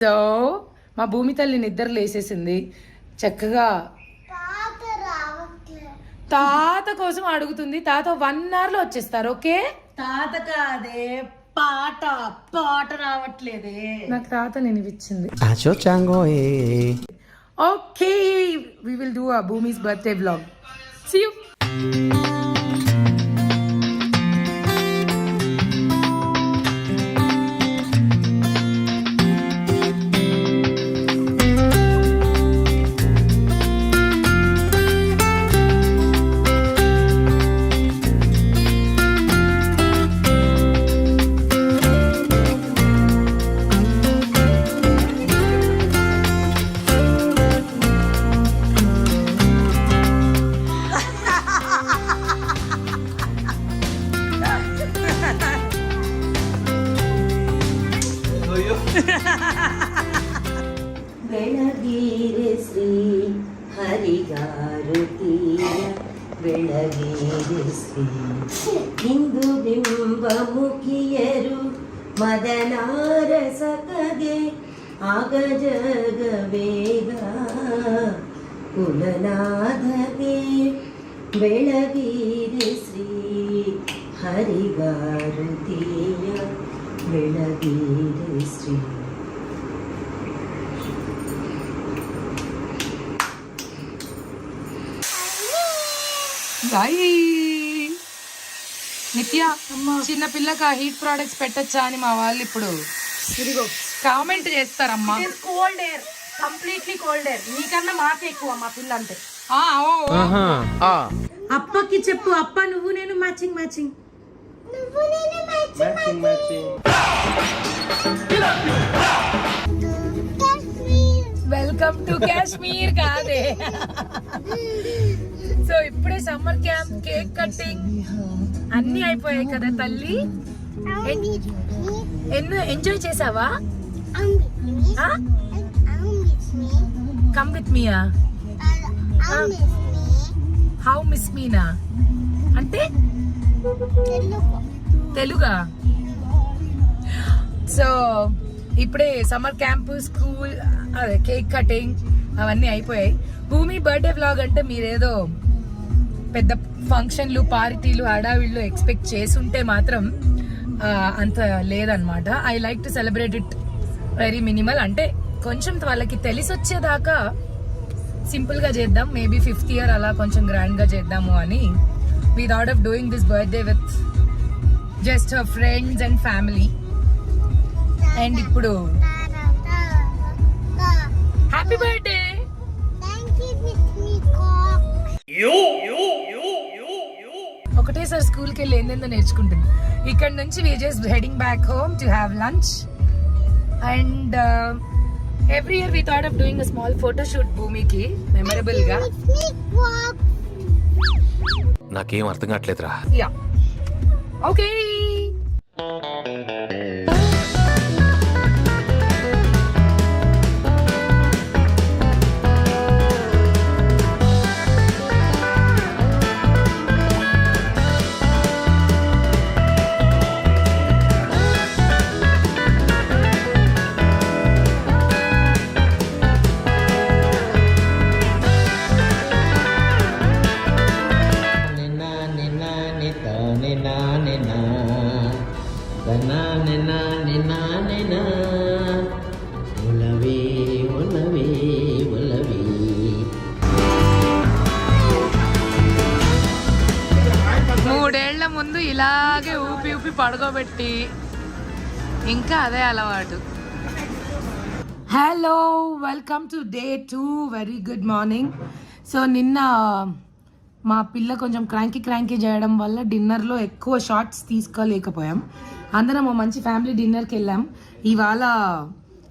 So మా భూమి తల్లి నిద్ర లేసేసింది. చక్కగా తాత కోసం అడుగుతుంది. తాత వన్ అవర్లో వచ్చేస్తారు ఓకే? తాత కాదే పాట పాట రావట్లేదే. నాకు తాత eh. Okay we will do a Bhoomi's birthday vlog see you ಶಿವಮುಖಿಯರು ಮದನಾರಸಕಗೆ ಆಗ ಜಗವೇಗ ಕುಲನಾಥಗೆ ಬೆಳಗಿರಿ ಶ್ರೀ ಹರಿಭಾರತೀಯ ಬೆಳಗಿರಿ ಶ್ರೀ. ಬಾಯಿ నిత్య చిన్న పిల్లకి ఆ హీట్ ప్రొడక్ట్స్ పెట్టచ్చా అని మా వాళ్ళు ఇప్పుడు కామెంట్ చేస్తారమ్మా. Cold air completely cold air నీకన్నా మాకే ఎక్కువ మా పిల్ల అంటే. అప్పకి చెప్పు అప్ప నువ్వు నేను matching matching. Welcome to Kashmir కాదే సో ఇప్పుడే సమ్మర్ క్యాంప్ కేక్ కటింగ్ అన్ని అయిపోయాయి కదా తల్లి? ఎన్నో ఎంజాయ్ చేసావా? కమ్ విత్ మీయా హౌ మిస్ మీనా అంటే? తెలుగా? సో ఇప్పుడే సమ్మర్ క్యాంప్ స్కూల్ అదే కేక్ కటింగ్ అవన్నీ అయిపోయాయి. భూమి బర్త్డే వ్లాగ్ అంటే మీరేదో పెద్ద ఫంక్షన్లు పార్టీలు హడావిళ్ళు ఎక్స్పెక్ట్ చేసుంటే మాత్రం అంత లేదనమాట I like to celebrate it very minimal అంటే కొంచెం వాళ్ళకి తెలిసి వచ్చేదాకా సింపుల్గా చేద్దాం. మేబీ ఫిఫ్త్ ఇయర్ అలా కొంచెం గ్రాండ్గా చేద్దాము అని. We thought of doing this birthday with just friends and family and ఇప్పుడు హ్యాపీ బర్త్డే ఒకటేసారి స్కూల్కి వెళ్ళి ఏందేందో నేర్చుకుంటుంది. ఇక్కడ నుంచి we just heading back home to have lunch and every year we thought of doing a small photo shoot భూమికి మెమరబుల్గా. నాకేం అర్థం కావట్లేదురా. యా ఓకే నిన్నా ఉలవే ఉలవే ఉలవే. మూడేళ్ళ ముందు ఇలాగే ఊపి ఊపి పడుకోబెట్టి ఇంకా అదే అలవాటు. Hello welcome to day two very good morning so నిన్న మా పిల్ల కొంచెం క్రాంకీ క్రాంకీ చేయడం వల్ల డిన్నర్లో ఎక్కువ షార్ట్స్ తీసుకోలేకపోయాం. అందరం ఓ మంచి ఫ్యామిలీ డిన్నర్కి వెళ్ళాం. ఇవాళ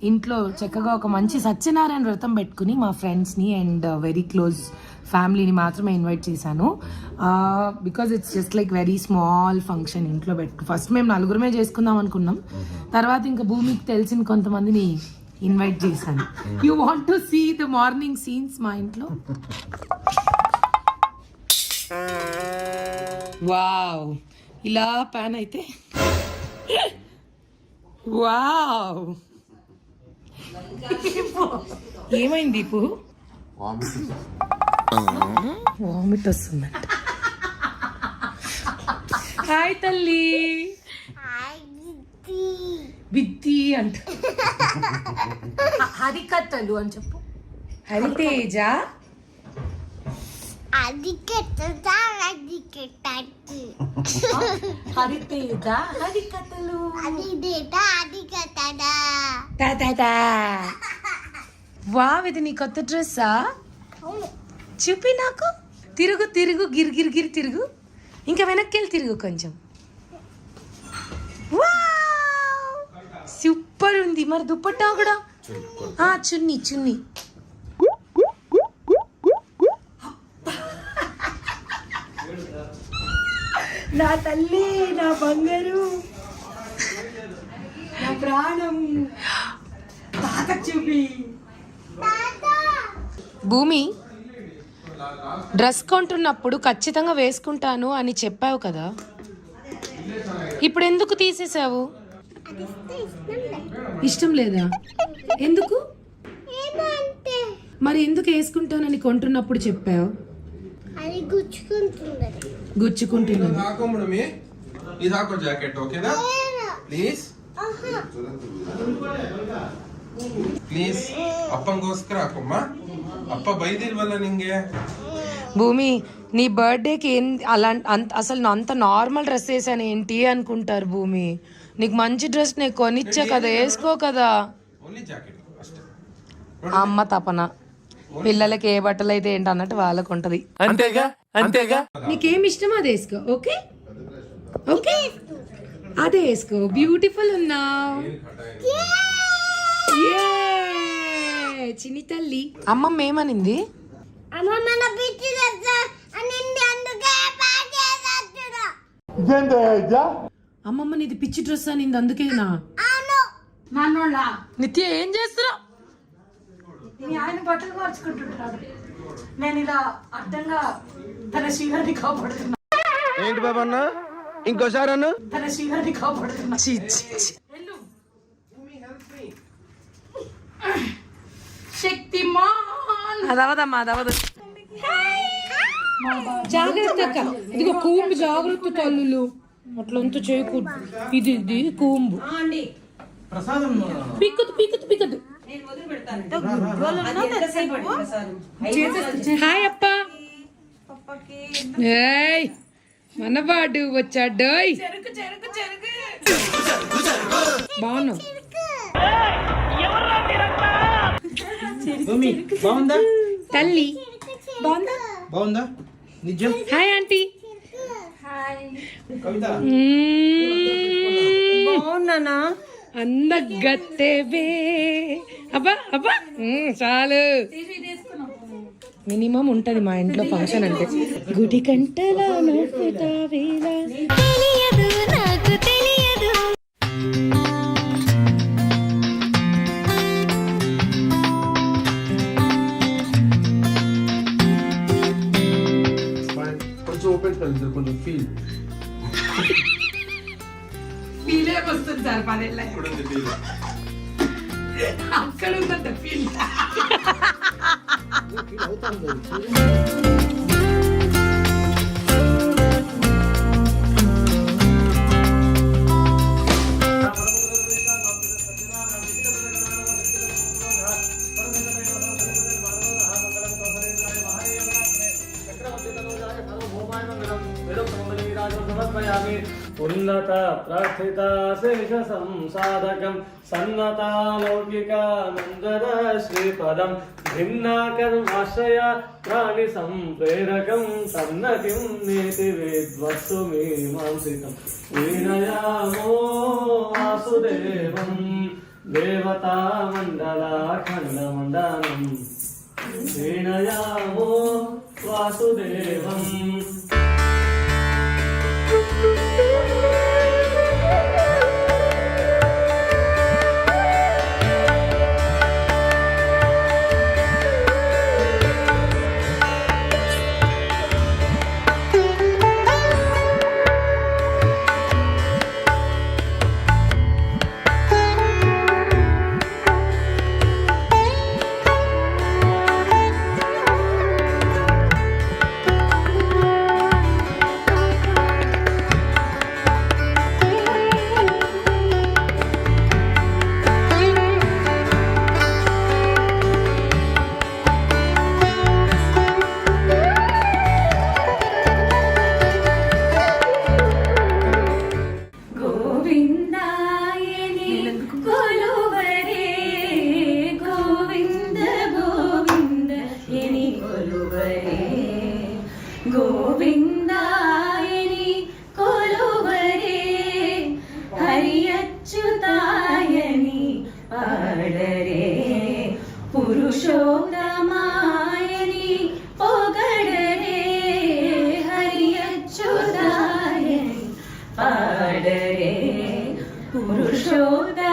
ఇంట్లో చక్కగా ఒక మంచి సత్యనారాయణ వ్రతం పెట్టుకుని మా ఫ్రెండ్స్ని అండ్ వెరీ క్లోజ్ ఫ్యామిలీని మాత్రమే ఇన్వైట్ చేశాను. Because it's just like very small function ఇంట్లో పెట్టు ఫస్ట్ మేము నలుగురమే చేసుకుందాం అనుకున్నాం. తర్వాత ఇంకా భూమికి తెలిసిన కొంతమందిని ఇన్వైట్ చేశాను. You want to see the morning scenes మా ఇంట్లో? వావ్. ఇలా ప్యాన్ అయితే. వావ్. ఏమైంది దీపు వామిట్ వస్తుందంట. హాయ్ తల్లి. బిత్తి అంట. హరికథలు అని చెప్పు. హరితేజ. అది కెట్టదా అది కెట్టదు హరితేజ హరికథలు అది డేటా అది కెట్టదా తా తా తా. వావ్ ఇది నీ కొత్త డ్రెస్సా చూపి నాకు తిరుగు తిరుగు గిరి గిరి గిరి తిరుగు ఇంకా వెనక్కి వెళ్ళి తిరుగు కొంచెం వావ్! సూపర్ ఉంది మరి దుప్పట్టా కూడా ఆ, చున్నీ చున్నీ నా తల్లి నా బంగారు నా ప్రాణం. తాత చూపి. భూమి డ్రెస్ కొంటున్నప్పుడు ఖచ్చితంగా వేసుకుంటాను అని చెప్పావు కదా. ఇప్పుడు ఎందుకు తీసేసావు ఇష్టం లేదా? ఎందుకు? మరి ఎందుకు వేసుకుంటానని కొంటున్నప్పుడు చెప్పావు? అది గుచ్చుకుంటుంది గుచ్చుకుంటున్నాను ಹಾಕೋ ಮೇಡಮಿ ಇದು ಹಾಕೋ ಜಾಕೆಟ್ ಓಕೆನಾ ಪ್ಲೀಸ್ ಪ್ಲೀಸ್ ಅಪ್ಪಂಗೋಸ್ಕರ ಹಾಕೊಮ್ಮ ಅಪ್ಪ ಬೈದಿಲ್ವಲ್ಲ ನಿಂಗೆ భూమి నీ బర్త్డేకి ఏం అలా అంత అసలు నా అంత నార్మల్ డ్రెస్ వేసాను ఏంటి అనుకుంటారు భూమి నీకు మంచి డ్రెస్ నేను కొనిచ్చా కదా వేసుకో కదా ಓನ್ಲಿ ಜಾಕೆಟ್ ಅಷ್ಟೇ ఆ అమ్మ తపన పిల్లలకి ఏ బట్టలు అయితే ఏంటి అన్నట్టు వాళ్ళకు ఉంటది. అంతేగా? అంతేగా? నీకేం ఇష్టం అది వేసుకో ఓకే? ఓకే? అదే వేసుకో. బ్యూటిఫుల్ ఉన్నావు. Yay! చిన్ని తల్లి. అమ్మమ్మ ఏమనింది? అమ్మ మన పిచ్చి అనింది అందుకే పాడేదట్టుగా అమ్మమ్మ నీది పిచ్చి డ్రెస్ అనింది అందుకేనా? నిత్య ఏం చేస్తున్నావు? మీ ఆయన బట్టలు మార్చుకుంటుంటాడు. నేను ఇలా అడ్డంగా తన శివాన్ని కాపాడుతున్నా. ఏంటి బాబా అన్న? ఇంకోసారి అన్న? తన శివాన్ని కాపాడుతున్నా. అదవదమ్మా అదవదు జాగ్రత్త అక్క. ఇదిగో కూంబు జాగ్రత్త తల్లులు. అట్లంతా చేయకూడదు. ఇది ఇది కూంబు. పీకదు పీకదు పీకదు హాయ్ అప్ప. ఏయ్ మనవాడు వచ్చాడోయ్ బాగున్నావు. తల్లి. బాగుందా? బాగుందా? నిజం? Hi aunty. బాగున్నానా? అందగత్తెవే. అబ్బా అబ్బా. చాలు. మినిమం ఉంటది మా ఇంట్లో ఫంక్షన్ అంటే. గుడి కంటలా కొంచెం ఓపెన్ కొంచెం ఫీల్ ఫీలే వస్తుంది సార్ పదేళ్ళ కూడా ఫీల్ అక్కడ ఉన్నత ప్రార్థిత శేష సంసాధకం సన్నతాలౌకికానందద శ్రీపదం భిన్నాకర్మాశ్రయ ప్రాణి సంప్రేరకం సన్నతిం నేతి వేద్వత్సు మీమాంసికం. వీణయామో వాసుదేవం దేవతా వీణయామో వాసుదేవం గోవిందాయని കൊലുവരേ ഗോവിന്ദായനി കൊലുവരേ പാടരേ പാടരേ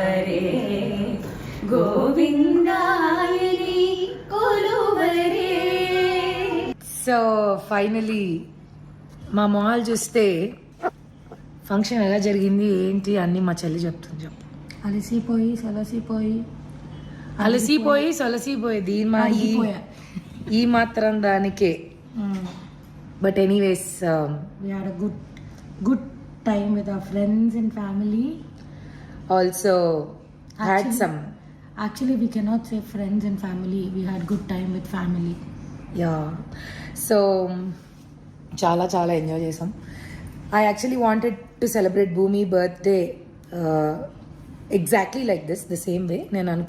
కొలువరే గోవిందాయని కొలువరే సో ఫైనలీ మా మాల్ చూస్తే ఫంక్షన్ ఎలా జరిగింది ఏంటి అన్నీ మా చెల్లి చెప్తుంది చెప్పు. అలసిపోయి సలసిపోయి అలసిపోయి సొలసిపోయి దీని మా ఈ ఈ మాత్రం దానికే. But anyways we had a good good time with our friends and family also had Actually- some actually we cannot say friends and family we had good time with family yeah so చాలా చాలా enjoy చేసాం I actually wanted to celebrate Bhumi birthday exactly like this the same way నేను అనుకున్నాను